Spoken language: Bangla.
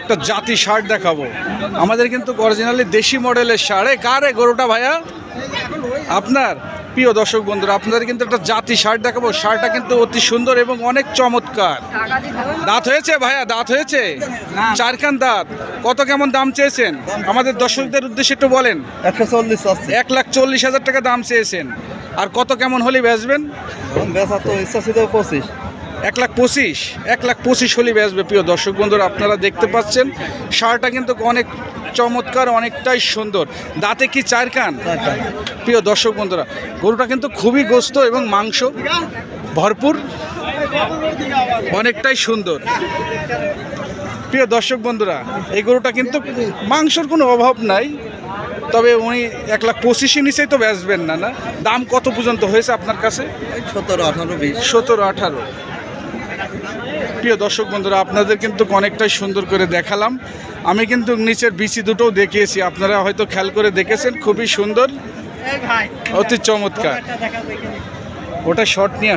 একটা জাতি শার্ট দেখাবো। আমাদের কিন্তু অরিজিনালি দেশি মডেলের শার্ট এ কার গরুটা ভাইয়া? আপনার? প্রিয় দর্শক বন্ধুরা আপনাদের কিন্তু একটা জাতি শার্ট দেখাবো। শার্টটা কিন্তু অতি সুন্দর এবং অনেক চমৎকার। দাঁত হয়েছে ভাইয়া? দাঁত হয়েছে? চারখান দাঁত। কত কেমন দাম চেয়েছেন? আমাদের দর্শকদের উদ্দেশ্যে একটু বলেন। একশো এক লাখ চল্লিশ হাজার টাকা দাম চেয়েছেন। আর কত কেমন হলে বেচবেন? বেচা তো ইচ্ছা ছিল পঁচিশ। এক লাখ পঁচিশ এক লাখ পঁচিশ হলে বেচবে। প্রিয় দর্শক বন্ধুরা আপনারা দেখতে পাচ্ছেন সারটা কিন্তু অনেক চমৎকার অনেকটাই সুন্দর। দাঁতে কি চার কান? প্রিয় দর্শক বন্ধুরা গরুটা কিন্তু খুবই গোস্ত এবং মাংস ভরপুর অনেকটাই সুন্দর। প্রিয় দর্শক বন্ধুরা এই গরুটা কিন্তু মাংসর কোনো অভাব নাই তবে উনি এক লাখ পঁচিশে নিচেই তো বেচবেন না না? দাম কত পর্যন্ত হয়েছে আপনার কাছে? সতেরো আঠারো বিশ। সতেরো আঠারো। প্রিয় দর্শক বন্ধুরা আপনাদের কিন্তু অনেকটাই সুন্দর করে দেখালাম। আমি কিন্তু নিচের বিচি দুটোও দেখিয়েছি আপনারা হয়তো খেয়াল করে দেখেছেন খুবই সুন্দর। অতি চমৎকার। ওটা শর্ট নিয়ে